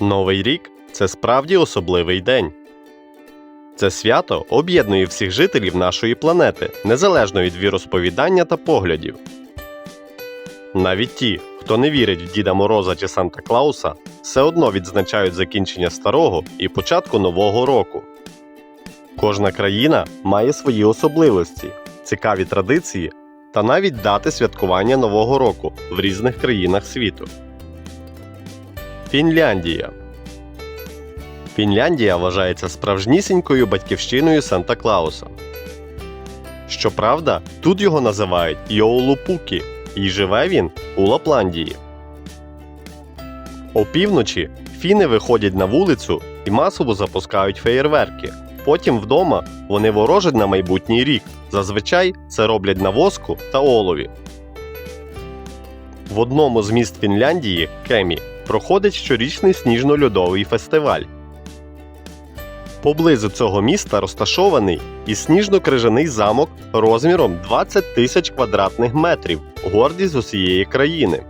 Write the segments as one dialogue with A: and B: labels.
A: Новий рік це справді особливий день. Це свято об'єднує всіх жителів нашої планети, незалежно від віросповідання та поглядів. Навіть ті, хто не вірить в Діда Мороза чи Санта Клауса, все одно відзначають закінчення старого і початку нового року. Кожна країна має свої особливості, цікаві традиції та навіть дати святкування Нового року в різних країнах світу. Фінляндія Фінляндія вважається справжнісінькою батьківщиною Санта Клауса. Щоправда, тут його називають Йоулупукі, і живе він у Лапландії. Опівночі фіни виходять на вулицю і масово запускають феєрверки. Потім вдома вони ворожать на майбутній рік. Зазвичай це роблять на воску та олові. В одному з міст Фінляндії Кемі проходить щорічний сніжно-льодовий фестиваль. Поблизу цього міста розташований і сніжно-крижаний замок розміром 20 тисяч квадратних метрів, гордість усієї країни.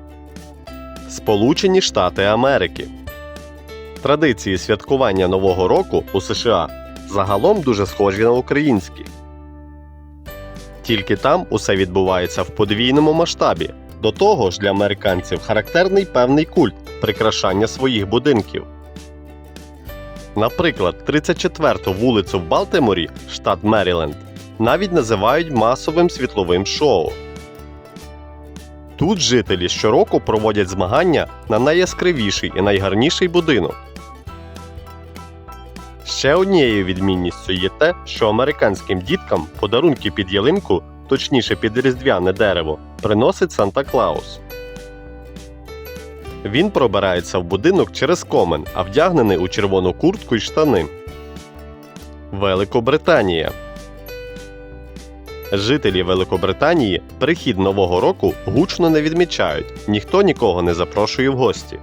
A: Сполучені Штати Америки. Традиції святкування Нового року у США загалом дуже схожі на українські. Тільки там усе відбувається в подвійному масштабі. До того ж, для американців характерний певний культ прикрашання своїх будинків. Наприклад, 34-ту вулицю в Балтиморі, штат Меріленд, навіть називають масовим світловим шоу. Тут жителі щороку проводять змагання на найяскравіший і найгарніший будинок. Ще однією відмінністю є те, що американським діткам подарунки під ялинку, точніше під різдвяне дерево, приносить Санта Клаус. Він пробирається в будинок через комен, а вдягнений у червону куртку й штани. Великобританія Жителі Великобританії прихід Нового року гучно не відмічають, ніхто нікого не запрошує в гості.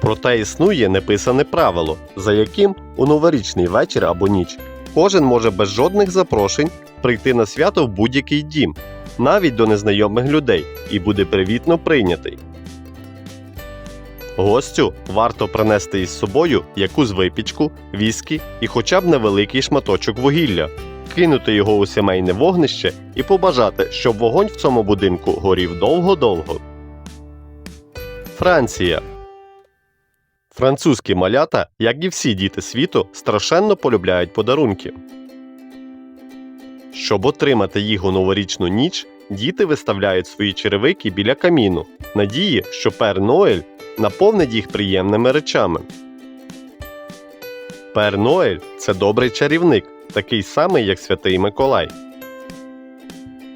A: Проте існує неписане правило, за яким у новорічний вечір або ніч кожен може без жодних запрошень прийти на свято в будь-який дім, навіть до незнайомих людей, і буде привітно прийнятий. Гостю варто принести із собою якусь випічку, віскі і хоча б невеликий шматочок вугілля, кинути його у сімейне вогнище і побажати, щоб вогонь в цьому будинку горів довго-довго. Франція Французькі малята, як і всі діти світу, страшенно полюбляють подарунки. Щоб отримати їх у новорічну ніч, діти виставляють свої черевики біля каміну, надії, що Пер Ноель наповнить їх приємними речами. Пер Ноель це добрий чарівник, такий самий, як святий Миколай.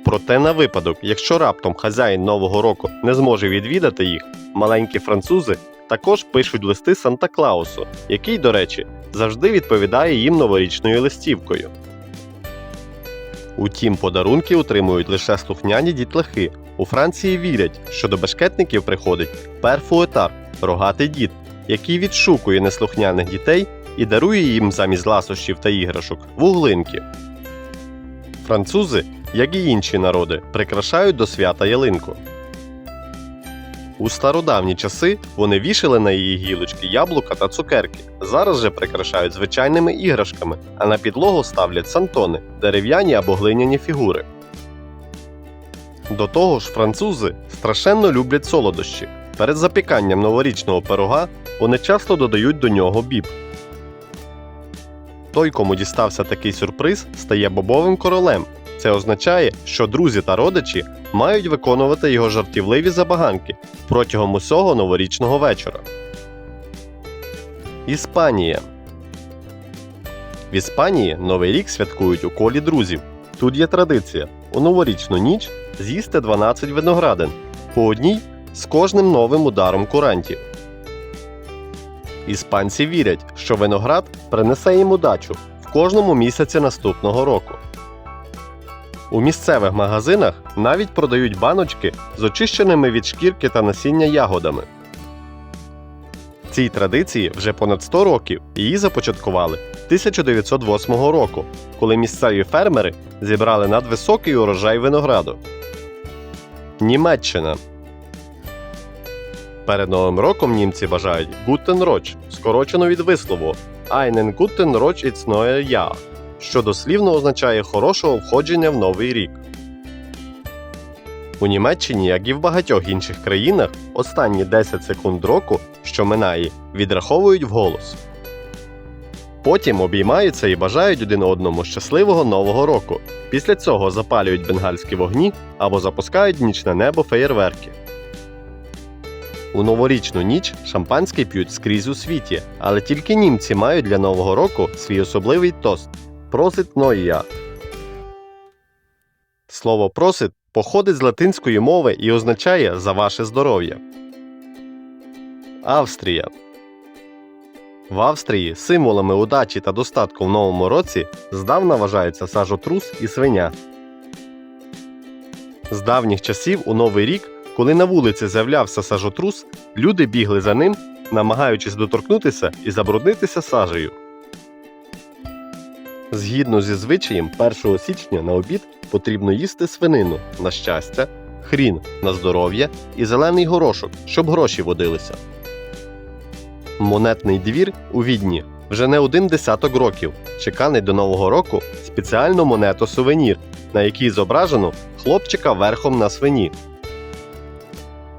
A: Проте на випадок, якщо раптом хазяїн Нового року не зможе відвідати їх, маленькі французи також пишуть листи Санта Клаусу, який, до речі, завжди відповідає їм новорічною листівкою. Утім, подарунки отримують лише слухняні дітлахи. У Франції вірять, що до бешкетників приходить перфуетар, рогатий дід, який відшукує неслухняних дітей і дарує їм замість ласощів та іграшок вуглинки. Французи, як і інші народи, прикрашають до свята ялинку. У стародавні часи вони вішали на її гілочки яблука та цукерки. Зараз же прикрашають звичайними іграшками, а на підлогу ставлять сантони, дерев'яні або глиняні фігури. До того ж, французи страшенно люблять солодощі. Перед запіканням новорічного пирога вони часто додають до нього біб. Той, кому дістався такий сюрприз, стає бобовим королем. Це означає, що друзі та родичі мають виконувати його жартівливі забаганки протягом усього новорічного вечора. Іспанія В Іспанії Новий рік святкують у колі друзів. Тут є традиція у новорічну ніч з'їсти 12 виноградин по одній з кожним новим ударом курантів. Іспанці вірять, що виноград принесе їм удачу в кожному місяці наступного року. У місцевих магазинах навіть продають баночки з очищеними від шкірки та насіння ягодами. Цій традиції вже понад 100 років її започаткували 1908 року, коли місцеві фермери зібрали надвисокий урожай винограду. Німеччина Перед Новим роком німці Guten Rutsch, скорочено від вислову Einen guten Rutsch ins neue Jahr, що дослівно означає хорошого входження в новий рік. У Німеччині, як і в багатьох інших країнах, останні 10 секунд року, що минає, відраховують вголос. Потім обіймаються і бажають один одному щасливого нового року. Після цього запалюють бенгальські вогні або запускають нічне небо феєрверки. У новорічну ніч шампанське п'ють скрізь у світі, але тільки німці мають для нового року свій особливий тост Просит Ноя. Слово просит походить з латинської мови і означає за ваше здоров'я. Австрія. В Австрії символами удачі та достатку в новому році здавна вважаються сажотрус і свиня. З давніх часів у Новий рік, коли на вулиці з'являвся сажотрус, люди бігли за ним, намагаючись доторкнутися і забруднитися сажею. Згідно зі звичаєм, 1 січня на обід потрібно їсти свинину на щастя, хрін на здоров'я і зелений горошок, щоб гроші водилися. Монетний двір у Відні вже не один десяток років чеканить до Нового року спеціальну монету сувенір, на якій зображено хлопчика верхом на свині.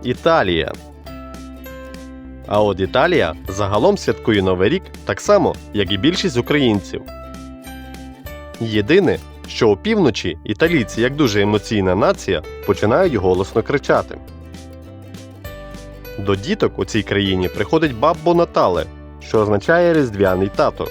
A: Італія. А от Італія загалом святкує Новий рік так само, як і більшість українців. Єдине, що опівночі італійці, як дуже емоційна нація, починають голосно кричати. До діток у цій країні приходить баббо Натале, що означає різдвяний тато.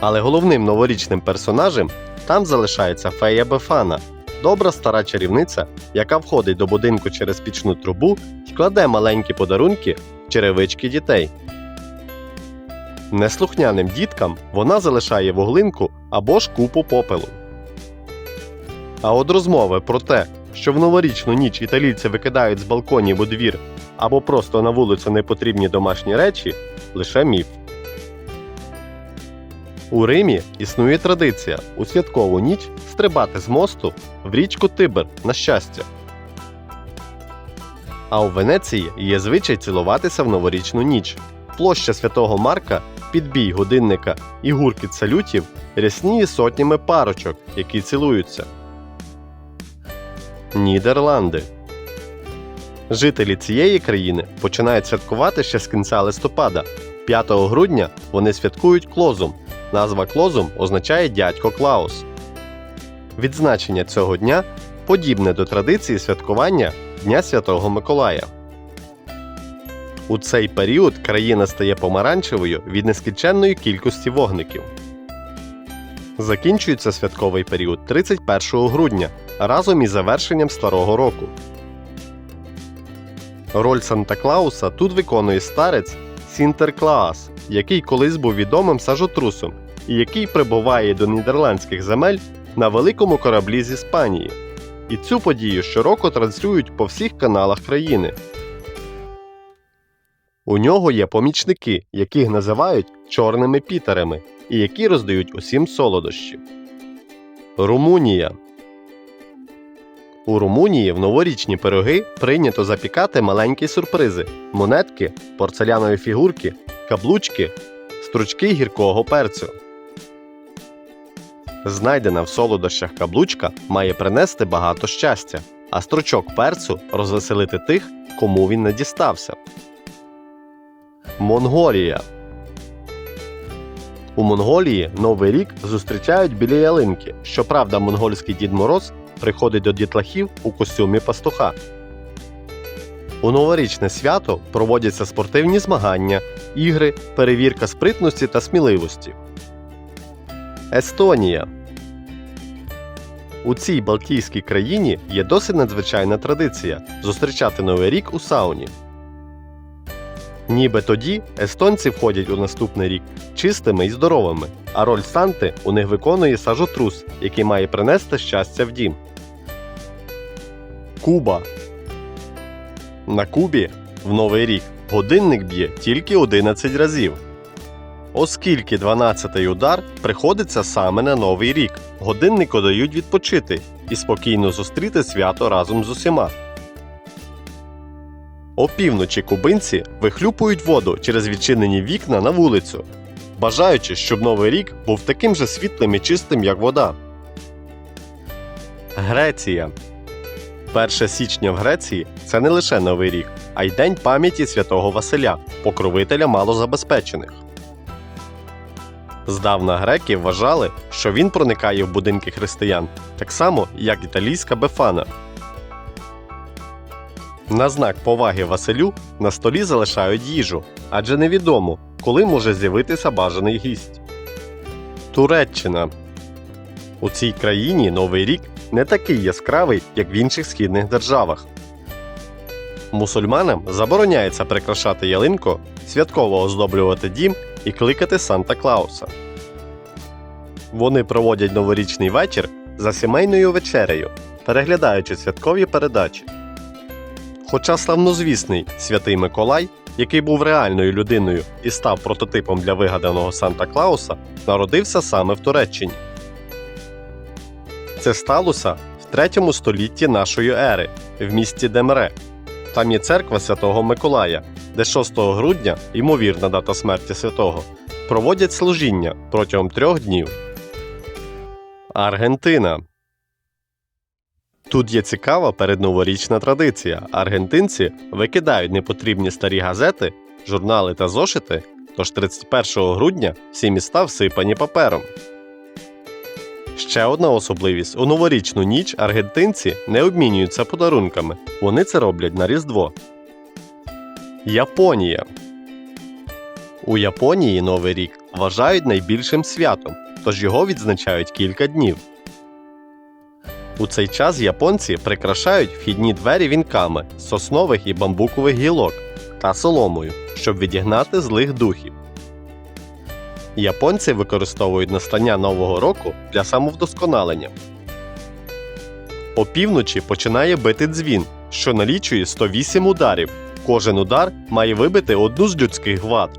A: Але головним новорічним персонажем там залишається фея Бефана, добра стара чарівниця, яка входить до будинку через пічну трубу і кладе маленькі подарунки в черевички дітей. Неслухняним діткам вона залишає вуглинку або ж купу попелу. А от розмови про те, що в новорічну ніч італійці викидають з балконів у двір або просто на вулицю непотрібні домашні речі лише міф. У Римі існує традиція у святкову ніч стрибати з мосту в річку Тибр на щастя. А у Венеції є звичай цілуватися в новорічну ніч. Площа святого Марка, підбій годинника і гуркіт салютів рясніє сотнями парочок, які цілуються. Нідерланди. Жителі цієї країни починають святкувати ще з кінця листопада. 5 грудня вони святкують Клозум. Назва Клозум означає дядько Клаус. Відзначення цього дня подібне до традиції святкування Дня Святого Миколая. У цей період країна стає помаранчевою від нескінченної кількості вогників. Закінчується святковий період 31 грудня разом із завершенням старого року. Роль Санта Клауса тут виконує старець Сінтерклаас, який колись був відомим сажотрусом і який прибуває до нідерландських земель на великому кораблі з Іспанії. І цю подію щороку транслюють по всіх каналах країни. У нього є помічники, яких називають чорними пітерами, і які роздають усім солодощі. Румунія у Румунії в новорічні пироги прийнято запікати маленькі сюрпризи: монетки, порцелянові фігурки, каблучки, стручки гіркого перцю. Знайдена в солодощах каблучка має принести багато щастя, а стручок перцю розвеселити тих, кому він не дістався. Монголія у Монголії Новий рік зустрічають біля ялинки. Щоправда, монгольський Дід Мороз приходить до дітлахів у костюмі пастуха. У новорічне свято проводяться спортивні змагання, ігри, перевірка спритності та сміливості. Естонія у цій Балтійській країні є досить надзвичайна традиція зустрічати Новий рік у сауні. Ніби тоді естонці входять у наступний рік чистими і здоровими, а роль Санти у них виконує сажотрус, який має принести щастя в дім. Куба. На Кубі в Новий рік годинник б'є тільки 11 разів. Оскільки 12-й удар приходиться саме на Новий рік, годиннику дають відпочити і спокійно зустріти свято разом з усіма. Опівночі кубинці вихлюпують воду через відчинені вікна на вулицю, бажаючи, щоб новий рік був таким же світлим і чистим, як вода. Греція 1 січня в Греції це не лише Новий рік, а й День пам'яті святого Василя, покровителя малозабезпечених. Здавна греки вважали, що він проникає в будинки християн, так само, як італійська бефана. На знак поваги Василю на столі залишають їжу, адже невідомо, коли може з'явитися бажаний гість. Туреччина у цій країні Новий рік не такий яскравий, як в інших східних державах. Мусульманам забороняється прикрашати ялинку, святково оздоблювати дім і кликати Санта Клауса. Вони проводять новорічний вечір за сімейною вечерею, переглядаючи святкові передачі. Хоча славнозвісний святий Миколай, який був реальною людиною і став прототипом для вигаданого Санта Клауса, народився саме в Туреччині. Це сталося в 3 столітті нашої ери в місті Демре. Там є церква святого Миколая, де 6 грудня, ймовірна дата смерті святого, проводять служіння протягом трьох днів. Аргентина. Тут є цікава передноворічна традиція. Аргентинці викидають непотрібні старі газети, журнали та зошити, тож 31 грудня всі міста всипані папером. Ще одна особливість: у новорічну ніч аргентинці не обмінюються подарунками. Вони це роблять на Різдво. Японія. У Японії Новий рік вважають найбільшим святом, тож його відзначають кілька днів. У цей час японці прикрашають вхідні двері вінками з соснових і бамбукових гілок та соломою, щоб відігнати злих духів. Японці використовують настання Нового року для самовдосконалення. Опівночі починає бити дзвін, що налічує 108 ударів. Кожен удар має вибити одну з людських вад.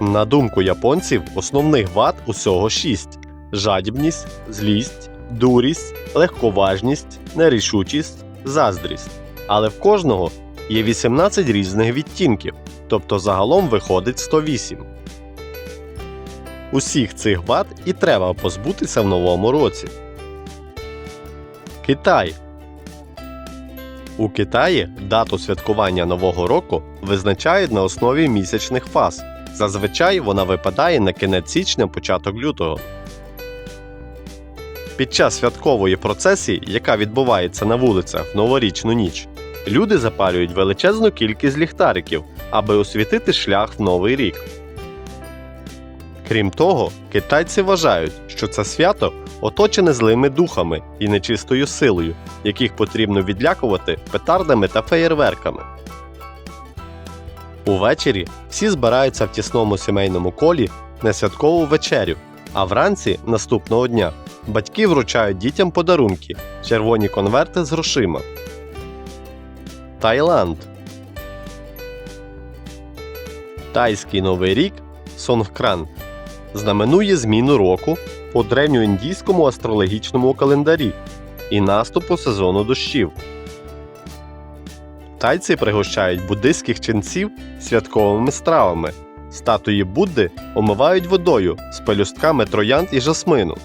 A: На думку японців, основних вад усього 6: жадібність, злість, дурість, легковажність, нерішучість, заздрість. Але в кожного є 18 різних відтінків, тобто загалом виходить 108. Усіх цих вад і треба позбутися в новому році. Китай у Китаї дату святкування Нового року визначають на основі місячних фаз. Зазвичай вона випадає на кінець січня початок лютого. Під час святкової процесії, яка відбувається на вулицях в новорічну ніч, люди запалюють величезну кількість ліхтариків, аби освітити шлях в новий рік. Крім того, китайці вважають, що це свято оточене злими духами і нечистою силою, яких потрібно відлякувати петардами та феєрверками. Увечері всі збираються в тісному сімейному колі на святкову вечерю, а вранці наступного дня батьки вручають дітям подарунки червоні конверти з грошима. Таїланд Тайський новий рік Сонгкран знаменує зміну року по древньоіндійському астрологічному календарі і наступу сезону дощів. Тайці пригощають буддистських ченців святковими стравами. Статуї Будди омивають водою з пелюстками троянд і жасмину.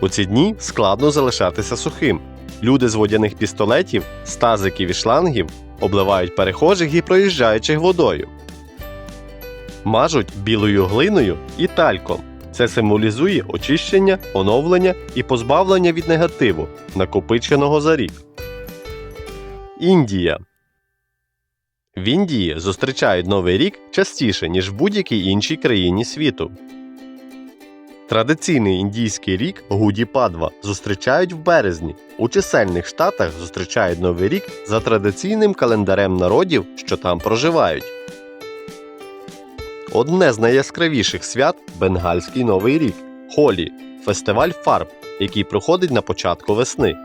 A: У ці дні складно залишатися сухим. Люди з водяних пістолетів, стазиків і шлангів обливають перехожих і проїжджаючих водою. Мажуть білою глиною і тальком. Це символізує очищення, оновлення і позбавлення від негативу, накопиченого за рік. Індія в Індії зустрічають Новий рік частіше, ніж в будь-якій іншій країні світу. Традиційний індійський рік Гуді Падва зустрічають в березні. У чисельних штатах зустрічають Новий рік за традиційним календарем народів, що там проживають. Одне з найяскравіших свят Бенгальський Новий рік Холі фестиваль фарб, який проходить на початку весни.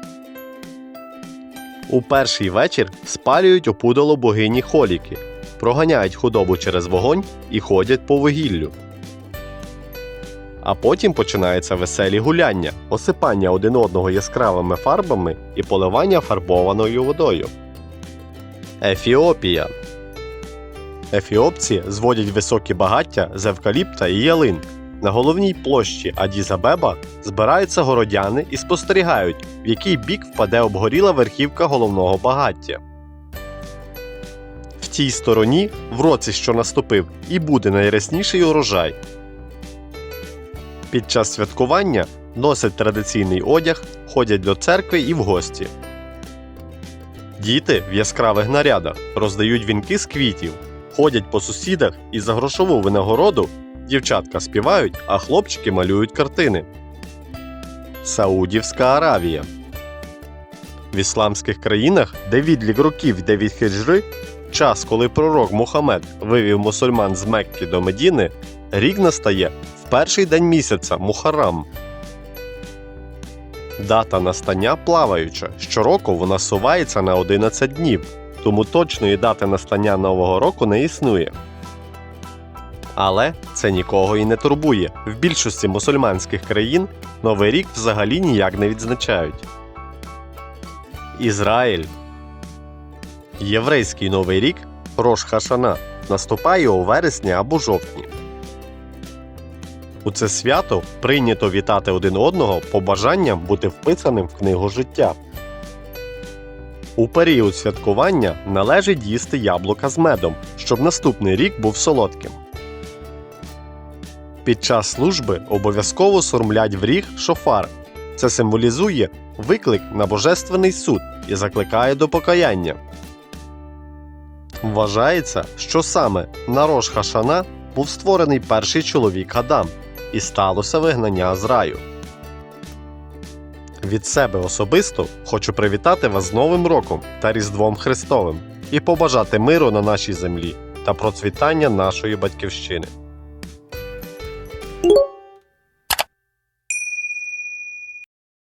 A: У перший вечір спалюють опудало богині Холіки, проганяють худобу через вогонь і ходять по вугіллю. А потім починаються веселі гуляння, осипання один одного яскравими фарбами і поливання фарбованою водою. Ефіопія Ефіопці зводять високі багаття з евкаліпта і ялин. На головній площі Адізабеба збираються городяни і спостерігають, в який бік впаде обгоріла верхівка головного багаття. В тій стороні, в році, що наступив, і буде найрясніший урожай. Під час святкування носять традиційний одяг, ходять до церкви і в гості. Діти в яскравих нарядах роздають вінки з квітів, ходять по сусідах і за грошову винагороду дівчатка співають, а хлопчики малюють картини. Саудівська Аравія в ісламських країнах, де відлік років йде від хиджри, час, коли пророк Мухаммед вивів мусульман з Мекки до Медіни, рік настає перший день місяця Мухаррам. Дата настання плаваюча. Щороку вона сувається на 11 днів, тому точної дати настання Нового року не існує. Але це нікого і не турбує. В більшості мусульманських країн Новий рік взагалі ніяк не відзначають. Ізраїль Єврейський новий рік Рош Хашана наступає у вересні або жовтні. У це свято прийнято вітати один одного побажанням бути вписаним в книгу життя. У період святкування належить їсти яблука з медом, щоб наступний рік був солодким. Під час служби обов'язково сурмлять в ріг шофар. Це символізує виклик на божественний суд і закликає до покаяння. Вважається, що саме на Рош Хашана був створений перший чоловік Адам, і сталося вигнання з раю. Від себе особисто хочу привітати вас з Новим роком та Різдвом Христовим і побажати миру на нашій землі та процвітання нашої батьківщини.